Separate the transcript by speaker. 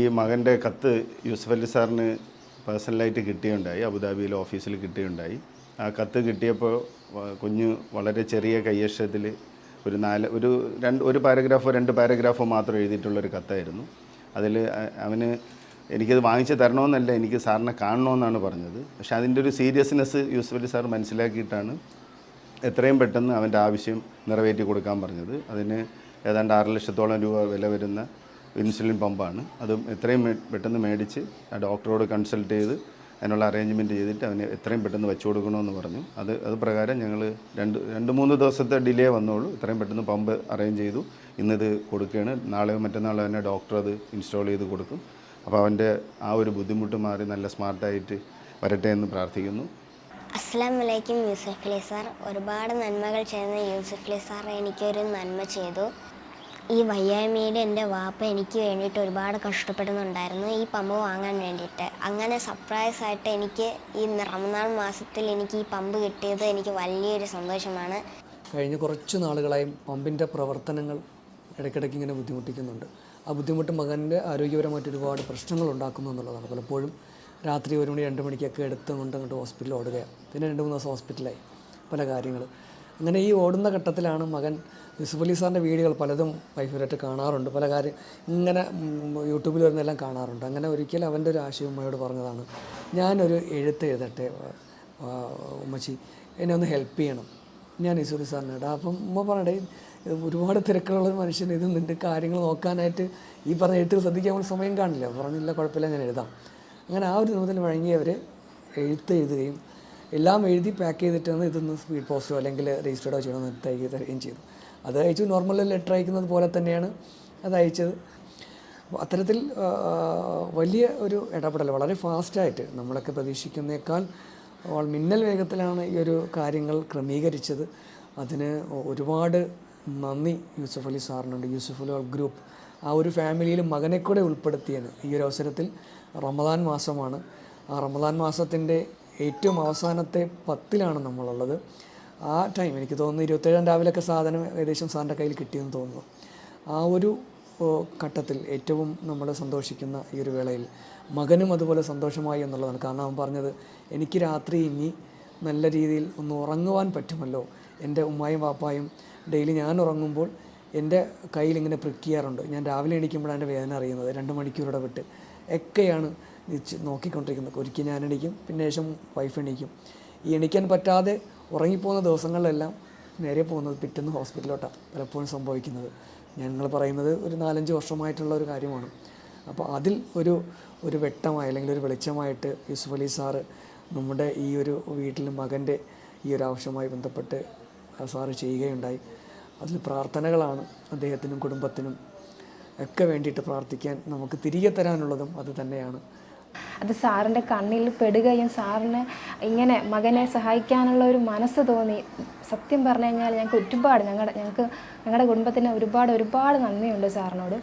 Speaker 1: ഈ മകന്റെ കത്ത് യൂസഫ് അലി സാറിന് പേഴ്സണലായിട്ട് കിട്ടിയുണ്ടായി അബുദാബിയിലെ ഓഫീസിൽ കിട്ടിയുണ്ടായി. ആ കത്ത് കിട്ടിയപ്പോൾ കുഞ്ഞു വളരെ ചെറിയ കയ്യക്ഷരത്തിൽ ഒരു നാല് ഒരു രണ്ട് ഒരു പാരഗ്രാഫോ രണ്ട് പാരഗ്രാഫോ മാത്രം എഴുതിയിട്ടുള്ളൊരു കത്തായിരുന്നു. അതിൽ അവന് എനിക്കത് വാങ്ങിച്ച് തരണമെന്നല്ല എനിക്ക് സാറിനെ കാണണമെന്നാണ് പറഞ്ഞത്. പക്ഷേ അതിന്റെ ഒരു സീരിയസ്നെസ് യൂസഫ് അലി സാർ മനസ്സിലാക്കിയിട്ടാണ് എത്രയും പെട്ടെന്ന് അവന്റെ ആവശ്യം നിറവേറ്റി കൊടുക്കാൻ പറഞ്ഞത്. അതിന് ഏതാണ്ട് ആറ് ലക്ഷത്തോളം രൂപ വില വരുന്ന ഇൻസുലിൻ പമ്പാണ്. അതും എത്രയും പെട്ടെന്ന് മേടിച്ച് ആ ഡോക്ടറോട് കൺസൾട്ട് ചെയ്ത് അതിനുള്ള അറേഞ്ച്മെന്റ് ചെയ്തിട്ട് അവന് എത്രയും പെട്ടെന്ന് വെച്ചു കൊടുക്കണമെന്ന് പറഞ്ഞു. അത് അത് പ്രകാരം ഞങ്ങൾ രണ്ട് രണ്ട് മൂന്ന് ദിവസത്തെ ഡിലേ വന്നോളൂ. എത്രയും പെട്ടെന്ന് പമ്പ് അറേഞ്ച് ചെയ്തു. ഇന്നത് കൊടുക്കുകയാണ്. നാളെ മറ്റന്നാളോ തന്നെ ഡോക്ടർ അത് ഇൻസ്റ്റാൾ ചെയ്ത് കൊടുക്കും. അപ്പോൾ അവന്റെ ആ ഒരു ബുദ്ധിമുട്ട് മാറി നല്ല സ്മാർട്ടായിട്ട് വരട്ടെ എന്ന് പ്രാർത്ഥിക്കുന്നു.
Speaker 2: അസ്സാം വലൈക്കും യൂസഫ് അലി സാർ. ഒരുപാട് നന്മകൾ ചെയ്യുന്ന യൂസഫ് അലി സാർ എനിക്കൊരു നന്മ ചെയ്തു. ഈ വയ്യായ്മയിൽ എന്റെ വാപ്പ എനിക്ക് വേണ്ടിയിട്ട് ഒരുപാട് കഷ്ടപ്പെടുന്നുണ്ടായിരുന്നു. ഈ പമ്പ് വാങ്ങാൻ വേണ്ടിയിട്ട്. അങ്ങനെ സർപ്രൈസ് ആയിട്ട് എനിക്ക് ഈ റമദാൻ മാസത്തിൽ എനിക്ക് ഈ പമ്പ് കിട്ടിയത് എനിക്ക് വലിയൊരു സന്തോഷമാണ്.
Speaker 3: കഴിഞ്ഞ കുറച്ച് നാളുകളായി പമ്പിന്റെ പ്രവർത്തനങ്ങൾ ഇടയ്ക്കിടയ്ക്ക് ഇങ്ങനെ ബുദ്ധിമുട്ടിക്കുന്നുണ്ട്. ആ ബുദ്ധിമുട്ട് മകന്റെ ആരോഗ്യപരമായിട്ട് ഒരുപാട് പ്രശ്നങ്ങൾ ഉണ്ടാക്കുന്നു എന്നുള്ളതാണ്. പലപ്പോഴും രാത്രി ഒരു മണി രണ്ട് മണിക്കൊക്കെ എടുത്തുകൊണ്ട് അങ്ങോട്ട് ഹോസ്പിറ്റലിൽ ഓടുകയാണ്. പിന്നെ രണ്ട് മൂന്ന് ദിവസം ഹോസ്പിറ്റലായി പല കാര്യങ്ങൾ. അങ്ങനെ ഈ ഓടുന്ന ഘട്ടത്തിലാണ് മകൻ യൂസുഫ് അലി സാറിന്റെ വീഡിയോകൾ പലതും വൈഫിലായിട്ട് കാണാറുണ്ട്. പല കാര്യം ഇങ്ങനെ യൂട്യൂബിൽ വരുന്നെല്ലാം കാണാറുണ്ട്. അങ്ങനെ ഒരിക്കലും അവന്റെ ഒരു ആശയം ഉമ്മയോട് പറഞ്ഞതാണ് ഞാനൊരു എഴുത്ത് എഴുതട്ടെ ഉമ്മച്ചി എന്നെ ഒന്ന് ഹെൽപ്പ് ചെയ്യണം. ഞാൻ യൂസുഫ് അലി സാറിനെ ഇടാം. അപ്പം ഉമ്മ പറയണേ ഒരുപാട് തിരക്കുള്ള മനുഷ്യൻ ഇത് നിന്റെ കാര്യങ്ങൾ നോക്കാനായിട്ട് ഈ പറഞ്ഞ എഴുത്തിൽ ശ്രദ്ധിക്കാൻ നമ്മൾ സമയം കാണില്ല. പറഞ്ഞില്ല കുഴപ്പമില്ല ഞാൻ എഴുതാം. അങ്ങനെ ആ ഒരു രൂപത്തിൽ വഴങ്ങിയവർ എഴുത്ത് എഴുതുകയും എല്ലാം എഴുതി പാക്ക് ചെയ്തിട്ടാണ് ഇതൊന്ന് സ്പീഡ് പോസ്റ്റോ അല്ലെങ്കിൽ രജിസ്റ്റേർഡോ ചെയ്യണമെന്ന് തയ്ക്കി തരികയും ചെയ്തു. അത് അയച്ചു നോർമൽ ലെറ്റർ അയക്കുന്നത് പോലെ തന്നെയാണ് അത് അയച്ചത്. അത്തരത്തിൽ വലിയ ഒരു ഇടപെടൽ വളരെ ഫാസ്റ്റായിട്ട് നമ്മളൊക്കെ പ്രതീക്ഷിക്കുന്നേക്കാൾ മിന്നൽ വേഗത്തിലാണ് ഈ ഒരു കാര്യങ്ങൾ ക്രമീകരിച്ചത്. അതിന് ഒരുപാട് നന്ദി യൂസഫ് അലി സാറിനുണ്ട്. യൂസഫ് അലി ഗ്രൂപ്പ് ആ ഒരു ഫാമിലിയിൽ മകനെ കൂടെ ഉൾപ്പെടുത്തിയാണ് ഈ ഒരു അവസരത്തിൽ റമദാൻ മാസമാണ്. ആ റമദാൻ മാസത്തിന്റെ ഏറ്റവും അവസാനത്തെ പത്തിലാണ് നമ്മളുള്ളത്. ആ ടൈം എനിക്ക് തോന്നുന്നു ഇരുപത്തേഴാം രാവിലെയൊക്കെ സാധനം ഏകദേശം സാറിന്റെ കയ്യിൽ കിട്ടിയെന്ന് തോന്നുന്നു. ആ ഒരു ഘട്ടത്തിൽ ഏറ്റവും നമ്മൾ സന്തോഷിക്കുന്ന ഈ ഒരു വേളയിൽ മകനും അതുപോലെ സന്തോഷമായി എന്നുള്ളതാണ്. കാരണം അവൻ പറഞ്ഞത് എനിക്ക് രാത്രി ഇനി നല്ല രീതിയിൽ ഒന്ന് ഉറങ്ങുവാൻ പറ്റുമല്ലോ. എന്റെ ഉമ്മായും പാപ്പായും ഡെയിലി ഞാൻ ഉറങ്ങുമ്പോൾ എന്റെ കയ്യിൽ ഇങ്ങനെ പ്രിക്കിയാറുണ്ട് ഞാൻ രാവിലെ എണീക്കുമ്പോഴാണ് എന്റെ വേദന അറിയുന്നത്. രണ്ട് മണിക്കൂർ വിട്ട് ഒക്കെയാണ് നോക്കിക്കൊണ്ടിരിക്കുന്നത്. ഒരിക്കൽ ഞാൻ എണീക്കും പിന്നെ ശേഷം വൈഫ് എണീക്കും. ഈ എണീക്കാൻ പറ്റാതെ ഉറങ്ങിപ്പോകുന്ന ദിവസങ്ങളിലെല്ലാം നേരെ പോകുന്നത് പിറ്റേന്ന് ഹോസ്പിറ്റലിലോട്ടാണ് പലപ്പോഴും സംഭവിക്കുന്നത്. ഞങ്ങൾ പറയുന്നത് ഒരു നാലഞ്ച് വർഷമായിട്ടുള്ള ഒരു കാര്യമാണ്. അപ്പോൾ അതിൽ ഒരു ഒരു വെട്ടമായി അല്ലെങ്കിൽ ഒരു വെളിച്ചമായിട്ട് യൂസുഫ് അലി സാറ് നമ്മുടെ ഈ ഒരു വീട്ടിൽ മകന്റെ ഈ ഒരു ആവശ്യവുമായി ബന്ധപ്പെട്ട് സാറ് ചെയ്യുകയുണ്ടായി. അതിൽ പ്രാർത്ഥനകളാണ് അദ്ദേഹത്തിനും കുടുംബത്തിനും ഒക്കെ വേണ്ടിയിട്ട് പ്രാർത്ഥിക്കാൻ നമുക്ക് തിരികെ തരാനുള്ളതും അത് തന്നെയാണ്.
Speaker 4: അത് സാറിന്റെ കണ്ണിൽ പെടുകയും സാറിന് ഇങ്ങനെ മകനെ സഹായിക്കാനുള്ള ഒരു മനസ്സ് തോന്നി. സത്യം പറഞ്ഞു കഴിഞ്ഞാൽ ഞങ്ങൾക്ക് ഒരുപാട് ഞങ്ങളുടെ ഞങ്ങൾക്ക് ഞങ്ങളുടെ കുടുംബത്തിന് ഒരുപാട് ഒരുപാട് നന്ദിയുണ്ട് സാറിനോട്.